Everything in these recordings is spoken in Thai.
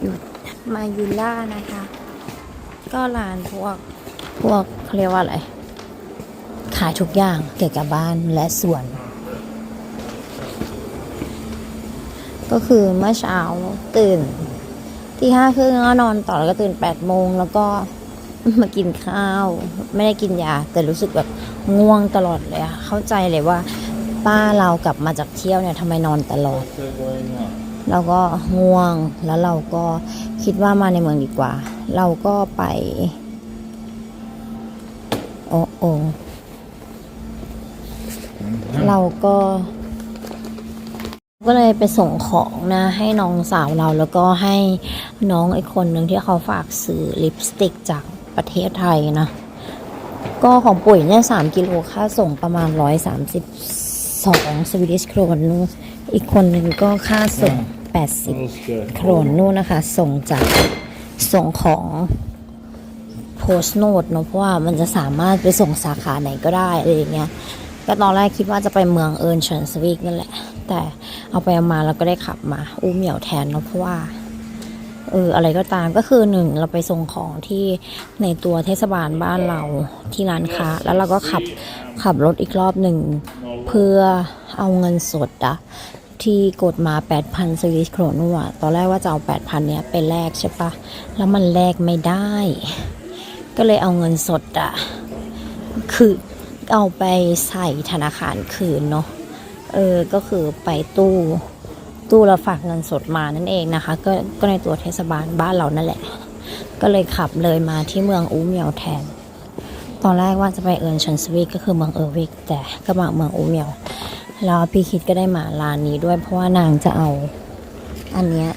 อยู่มายูล่านะคะ ก็ร้านพวกพวกเขาเรียกว่าอะไร ขายทุกอย่างเกี่ยวกับบ้านและสวน ก็คือเมื่อเช้าตื่น ที่ห้าครึ่งก็นอนต่อแล้วก็ตื่นแปดโมงแล้วก็มากินข้าว ไม่ได้กินยา แต่รู้สึกแบบง่วงตลอดเลยอะเข้าใจเลยว่า ป้าเรากลับมาจากเที่ยวเนี่ยทำไมนอนตลอด เราก็ง่วงแล้วเราก็คิดว่ามาในเมืองดีกว่า เราก็ไป โอ้โอเราก็ก็เลยไปส่งของนะให้น้องสาวเราแล้วก็ให้น้องอีกคนหนึ่งที่เขาฝากซื้อลิปสติกจากประเทศไทยนะ ก็ของปุ๋ยเนี่ยสามกิโลค่าส่งประมาณร้อยสามสิบสองสวีดิชโครนนู่นอีกคนหนึ่งก็ค่าส่ง แปดสิบโครนนู่นนะคะ ส่งจากส่งของโพสโนดเนอะเพราะว่ามันจะสามารถไปส่งสาขาไหนก็ได้อะไรอย่างเงี้ยก็ตอนแรกคิดว่าจะไปเมืองเอิร์นเฉินสวิกนั่นแหละ แต่เอาไปเอามาแล้วก็ได้ขับมา อู้เหมี่ยวแทนเนอะเพราะว่าเอออะไรก็ตามก็คือหนึ่งเราไปส่งของที่ในตัวเทศบาลบ้านเราที่ร้านค้า แล้วเราก็ขับขับรถอีกรอบหนึ่ง เพื่อเอาเงินสดอะ ที่กดมา 8,000สวิสโครนัวตอนแรกว่าจะเอา 8,000 เนี้ยไปแลกใช่ปะแล้วมันแลกไม่ได้ ก็เลยเอาเงินสดอะคือเอาไปใส่ธนาคารคืนเนาะเออ ก็คือไปตู้ตู้แล้วฝากเงินสดมานั่นเองนะคะ ก็ก็ในตัวเทศบาลบ้านเรานั่นแหละ ก็เลยขับเลยมาที่เมืองอูเมียวแทน ตอนแรกว่าจะไปเอิร์นชันสวิกก็คือเมืองเออร์วิกแต่ก็มาเมืองอูเมียว แล้วพี่คิดก็ได้มาร้านนี้ด้วยเพราะว่านางจะเอา อันเนี้ย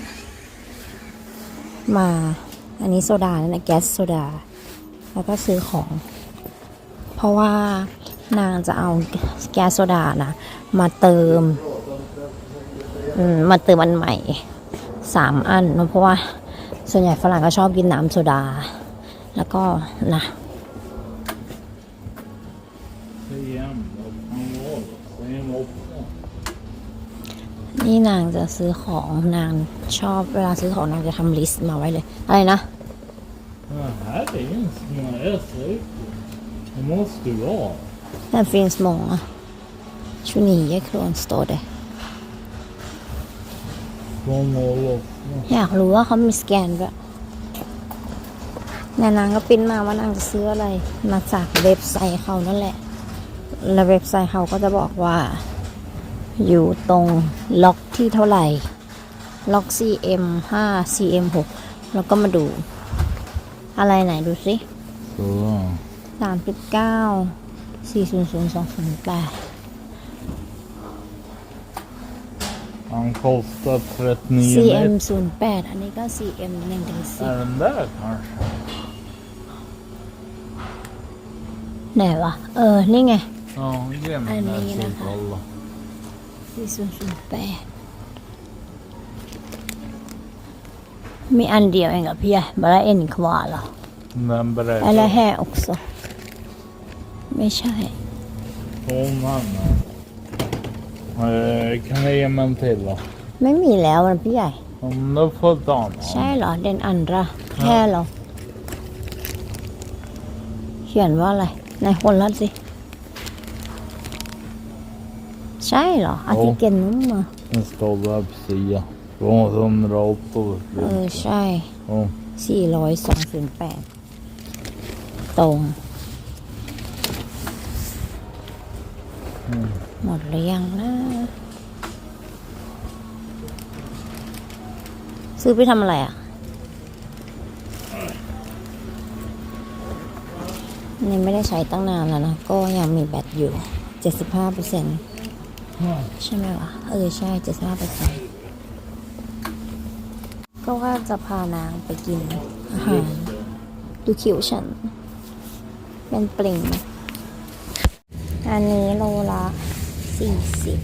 มา อันนี้โซดานั่นแหละแก๊สโซดา แล้วก็ซื้อของ เพราะว่านางจะเอาแก๊สโซดานะมาเติมมมาเติมอันใหม่สามอันเนอะเพราะว่าส่วนใหญ่ฝรั่งก็ชอบกินน้ำโซดา แล้วก็นะ นี่นางจะซื้อของนางชอบเวลาซื้อของนางจะทำลิสต์มาไว้เลย อะไรนะ Ja, här finns några S Det måste ju vara. Det finns många. 29 kronor står det. Från Olof. อยากรู้ว่าเขามีสแกนด้วยเนี่ยนางก็ปริ้นมาว่านางจะซื้ออะไร มาจากเว็บไซต์เขานั่นแหละ แล้วเว็บไซต์เขาก็จะบอกว่า อยู่ตรงล็อกที่เท่าไหร่ ล็อก CM 5 CM 6แล้วก็มาดู อะไรไหนดูสิ Så. สามสิบเก้าสี่ศูนย์ศูนย์สองศูนย์แปด Han kostar 39 CM meter. ศูนย์แปดอันนี้ก็ CM หนึ่งถึงสิบ Är den där kanske? ไหนวะ เออ นี่ไง Ja, ge mig Är den ni här så inne vi här? kollar. สี่ศูนย์ศูนย์แปดมีอันเดียวเองกับพี่บาร์เอ็นควาเหรอ Den อะไร beräknar แห่ออกซไม่ใช่ hon han. Eh, Kan du ge mig en till då? ไม่มีแล้วมันพี่ใหญ่ Om du får ta en. ใช่เหรอเดนอันระแค่เหรอ เขียนว่าอะไรในคนละสิ ใช่เหรออาทิเกนนุ่มมา Den står där på sidan. Från 108เออ ใช่ Ja. สี่ร้อยสองศูนย์แปดตรง หมดหรือยังนะ ซื้อไปทำอะไรอะ นี่ไม่ได้ใช้ตั้งนานแล้วนะ ก็ยังมีแบตอยู่เจ็ดสิบห้าเปอร์เซ็น ใช่ไหมวะ เออ ใช่เจ็ดสิบห้าเปอร์เซ็นก็ว่าจะพานางไปกินอาหาร ดูคิวฉัน เป็นปลิงอันนี้โลละสี่สิบ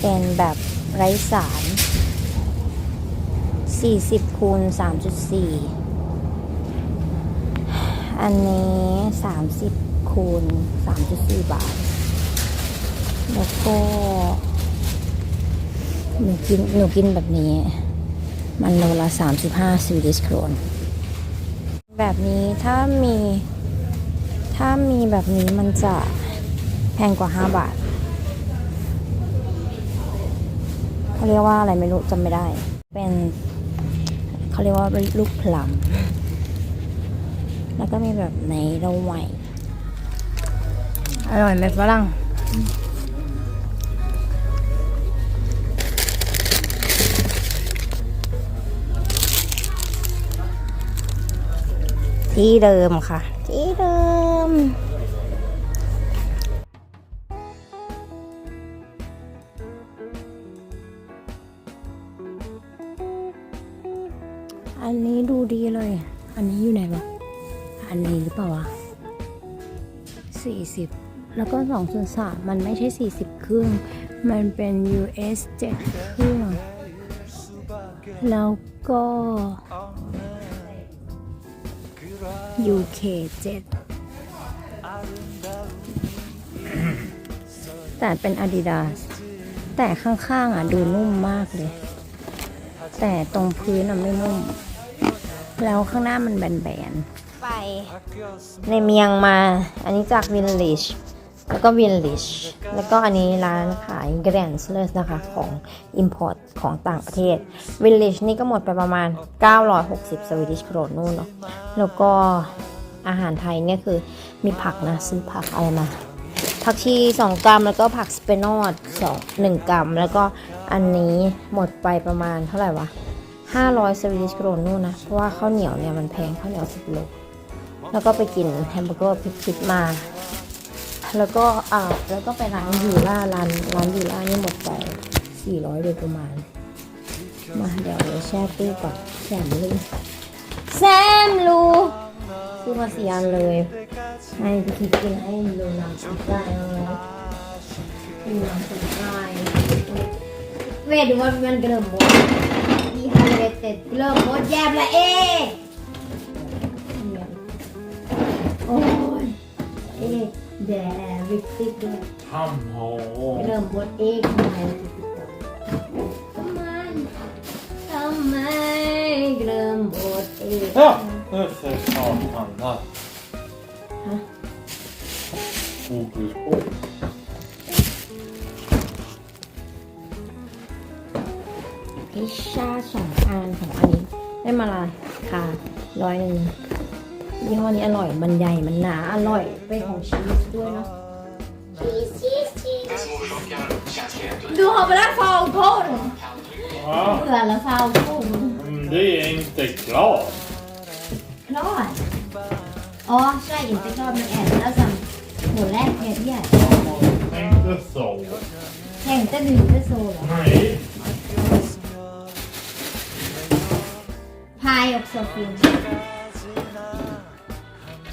เป็นแบบไร้สารสี่สิบคูณสามจุดสี่ อันนี้สามสิบคูณสามจุดสี่บาท แล้วก็หนูกินหนูกินแบบนี้ มันโลละสามสิบห้าสวีดิชโครนแบบนี้ถ้ามีถ้ามีแบบนี้มันจะแพงกว่าห้าบาทเขาเรียกว่าอะไรไม่รู้จำไม่ได้ เป็นเขาเรียกว่าลูกพลัม แล้วก็มีแบบในระไหวอร่อยไหมฝรั่งที่เดิมค่ะ ที่เดิม 40 แล้วก็2ส่วน3มันไม่ใช่ 40 ครื่องมันเป็น US 7 ครื่องแล้วก็ UK 7 แต่เป็น Adidas แต่ข้างๆอะดูนุ่มมากเลย แต่ตรงพื้นอะไม่นุ่ม แล้วข้างหน้ามันแบนๆ ไป ในเมียงมา อันนี้จากวินลิชแล้วก็วินลิชแล้วก็อันนี้ร้านขายแกรนส์เลยนะคะ ของ Import ของต่างประเทศวินลิชนี่ก็หมดไปประมาณ 960สวีดิชโครนนู่นเนาะแล้วก็อาหารไทยเนี่ยคือมีผักนะ ซื้อผักอะไรมา ผักชี 2 กรัม แล้วก็ผักสเปนอด2 1กรัม แล้วก็อันนี้หมดไปประมาณเท่าไหร่วะ 500สวีดิชโครนนู่นนะ เพราะว่าข้าวเหนียวเนี่ยมันแพงข้าวเหนียว10โล แล้วก็ไปกินแฮมเบอร์เกอร์พริกๆมา แล้วก็อ่าแล้วก็ไปร้านยูล่าร้านร้านยูล่านี่หมดไป 400โดยประมาณ มาเดี๋ยวเราแช่ตู้ก่อนแซมลูแซมลูซื้อมาสี่อันเลยให้พี่กินให้ดูน้ำสุดได้แล้วดูน้ำสุดได้เวทดูว่ามันเกลิมหมดอีฮันเวตเต็ดเกลิมหมดแยบละเอ อ้ยเอ๊ะแดวิกติกด้วย Come เริ่มบดเองทำไมทำไมทำไมเริ่มบดเอง Ja, nu för satan där. Hä? Fokus på. พิชชาสองอันของอันนี้ได้มาละค่ะร้อยหนึ่ง ยี่ห้อนี้อร่อย มันใหญ่ มันหนา อร่อย เป็นของชีสด้วยเนาะ ชีสชีสชีสดูเขาไปแล้วฟาวโทษ Ja, เบื่อแล้วฟาวโทษ men det är inte klart. คลอดอ๋อ ใช่อินเตอร์คลอดมันแอนแล้วสั่งหมูแรกเพจใหญ่ Inte så. แข่งจะดึงจะโซ่เหรอ Nej. พายออกโซฟิน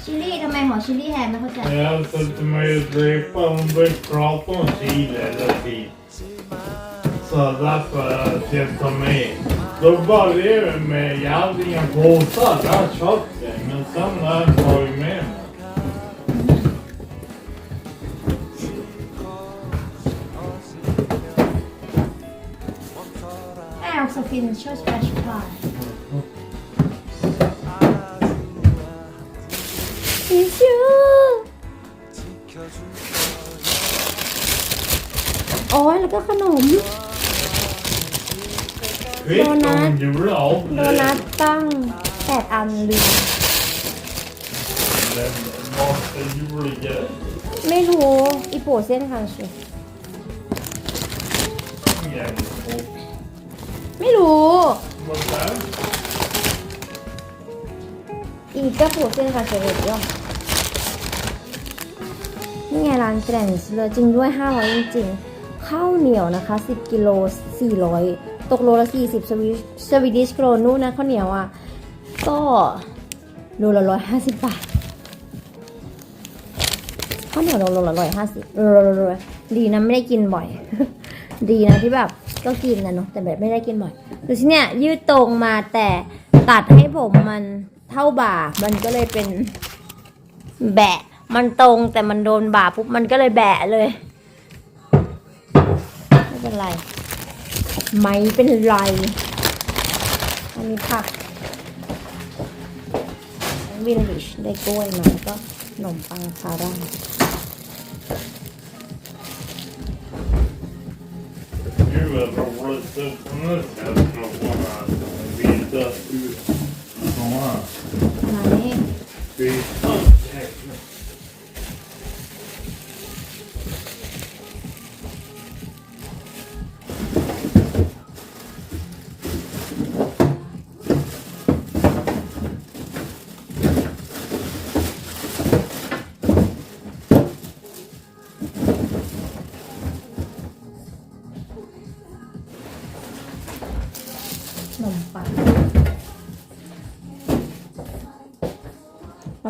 ชิลลี่ทำไมหอชิลลี่แฮมไม่เข้าใจ Jag sätter mig och dripar. Hon börjar prata om Chile hela tiden. Så därför ska jag ta med. Då börjar vi med, jag hade inga påsar, jag har köpt det. Men sen har jag tagit med mig. แอลโซฟินช่วยสเปเชียลพายอิ โอ้ยแล้วก็ขนม Kvitt Donut. om julafton. โดนัทตั้งแปดอันลืม Men Mata julgrej. ไม่รู้อีโปเส้นคันชู Jävligt gott. ไม่รู้ Vad där? อีกก็ผูเส้นคันชูเลยย่อม นี่ไงร้านแกรนส์เลยจริงด้วย 500 จริงๆข้าวเหนียวนะคะ 10 กิโล 400 ตกโลละ 40 สวีสวีดิชโกรนู่นนะข้าวเหนียวอะ ก็โลละ 150 บาทข้าวเหนียวโลละร้อยห้าสิบดีนะไม่ได้กินบ่อย ดีนะที่แบบก็กินนะเนาะแต่แบบไม่ได้กินบ่อยดูสิเนี่ยยืดตรงมาแต่ตัดให้ผมมันเท่าบ่า มันก็เลยเป็นแบะ มันตรงแต่มันโดนบ่าปุ๊บมันก็เลยแบะเลย ไม่เป็นไร ไม่เป็นไร อันนี้ผักวิลลิชได้กล้วยมาแล้วก็ขนมปังคาร่า Gud vad roligt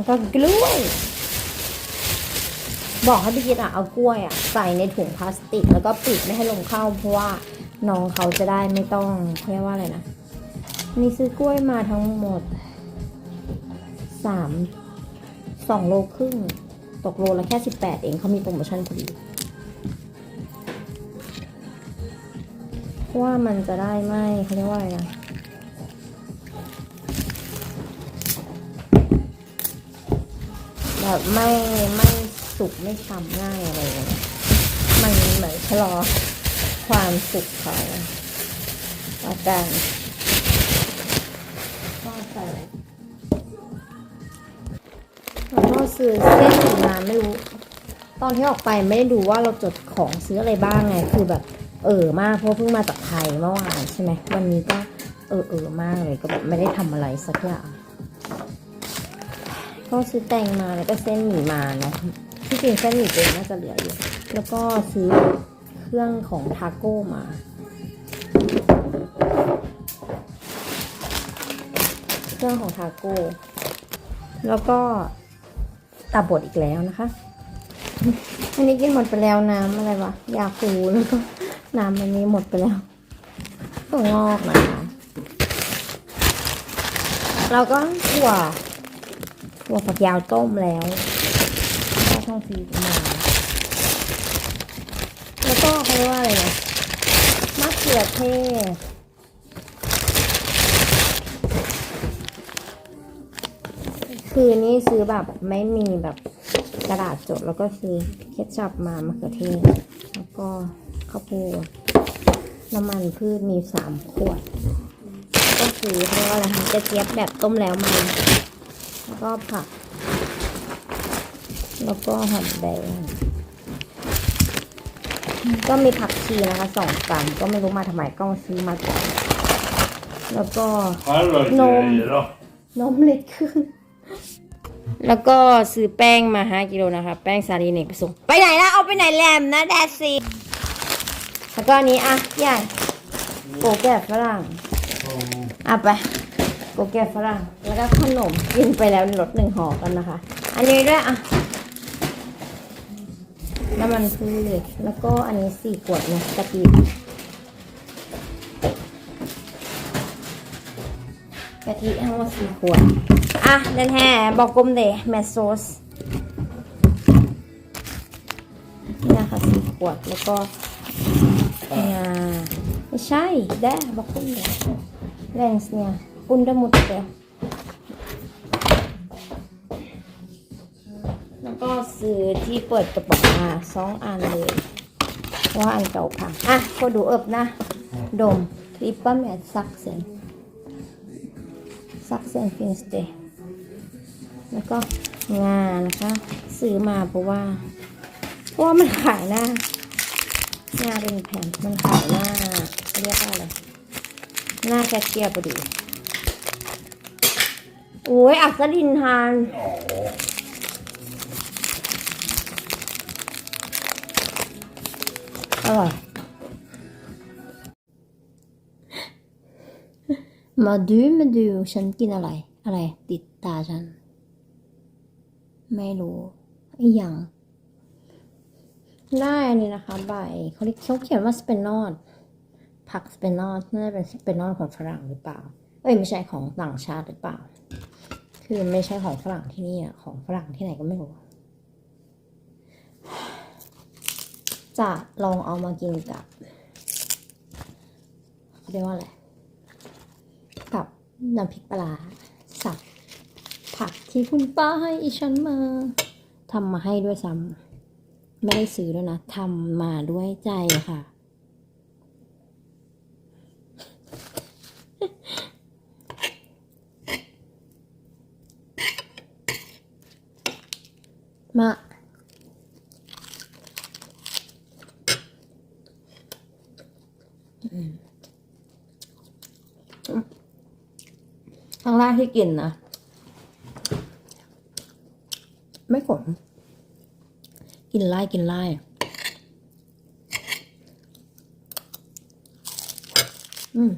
แล้วก็กล้วย บอกให้พี่กิตอะเอากล้วยอะใส่ในถุงพลาสติก แล้วก็ปิดไม่ให้ลมเข้าเพราะว่าน้องเขาจะได้ไม่ต้องเขาเรียกว่าอะไรนะมีซื้อกล้วยมาทั้งหมดสามสองโลครึ่ง ตกโลละแค่สิบแปดเองเขามีโปรโมชั่นพอดีว่ามันจะได้ไม่เขาเรียกว่าอะไรนะ แบบไม่ไม่สุกไม่ช้ำง่ายอะไรอย่างเงี้ยมันเหมือนชะลอความสุกเขาอาการก็ใส่แล้วก็ซื้อเส้นหมี่มาไม่รู้ ตอนที่ออกไปไม่ได้ดูว่าเราจดของซื้ออะไรบ้างไง คือแบบ เออมากเพราะเพิ่งมาจากไทยเมื่อวานใช่ไหมวันนี้ก็เออเออมากเลยก็แบบไม่ได้ทำอะไรสักอย่าง ก็ซื้อแตงมาแล้วก็เส้นหมี่มาเนาะที่จริงเส้นหมี่ตัวเองน่าจะเหลืออยู่ แล้วก็ซื้อเครื่องของทาโก้มาเครื่องของทาโก้ แล้วก็ตาบดอีกแล้วนะคะ อันนี้กินหมดไปแล้วน้ำอะไรวะ ยาคูแล้วก็น้ำอันนี้หมดไปแล้วตัวงอกนะคะเราก็ถั่ว ถั่วฝักยาวต้มแล้วก็ช่องฟรีซมา แล้วก็เขาเรียกว่าอะไรนะมะเขือเทศคือนี่ซื้อแบบไม่มีแบบกระดาษจดแล้วก็ซื้อเคชัพมามะเขือเทศ แล้วก็ข้าวโพดน้ำมันพืชมีสามขวด ก็ซื้อเพราะว่าอะไรคะกระเจี๊ยบแบบต้มแล้วมา แล้วก็ผัก แล้วก็หอมแดง ก็มีผักชีนะคะสองกรัมก็ไม่รู้มาทำไมก็ซื้อมาก่อนแล้วก็ Alla Nom. grejer då. นมลิตรครึ่งแล้วก็ซื้อแป้งมาห้ากิโลนะคะ แป้งสาลีเนกประสงค์ไปไหนละเอาไปไหนแลมนะแดดซีแล้วก็อันนี้อะใหญ่โกแก่ฝรั่งอะไป โกแก่ฝรั่งแล้วก็ขนมกินไปแล้วลดหนึ่งห่อกันนะคะ อันนี้ด้วยอะน้ำมันพืชแล้วก็อันนี้สี่ขวดนะกะทิกะทิทั้งหมดสี่ขวด อะเดนแฮบอกกลมเดแมสโซสนี่นะคะสี่ขวดแล้วก็งาไม่ใช่แด้บอกกลมเดแรงส์เนี่ย ปุนดมุดเดียแล้วก็ซื้อที่เปิดกระป๋องมาสองอันเลยว่าอันเก่าพังอะก็ดูเอิบนะ ดมทริปเปอร์แมทซักเซนซักเซนฟินสเตย์แล้วก็งานะคะ ซื้อมาเพราะว่าเพราะว่ามันขายหน้างาเป็นแผ่นมันขายหน้าเรียกว่าอะไรหน้าแคเชียร์พอดี โอ้ยอัศดินทานอร่อยมาดูมาดูฉันกินอะไร อะไร ติดตาฉัน ไม่รู้ไอ้หยังได้อันนี้นะคะ ใบเขาเรียกเขาเขียนว่าสเปนนอดผักสเปนนอดน่าจะเป็นสเปนนอดของฝรั่งหรือเปล่า เอ้ย ไม่ใช่ของต่างชาติหรือเปล่า คือไม่ใช่ของฝรั่งที่นี่อะของฝรั่งที่ไหนก็ไม่รู้ จะลองเอามากินกับเรียกว่าอะไร กับน้ำพริกปลาร้าสับผักที่คุณป้าให้อีฉันมาทำมาให้ด้วยซ้ำไม่ได้ซื้อด้วยนะทำมาด้วยใจค่ะ มาครั้งแรกที่กินนะ ไม่ขม กินไล่กินไล่อืม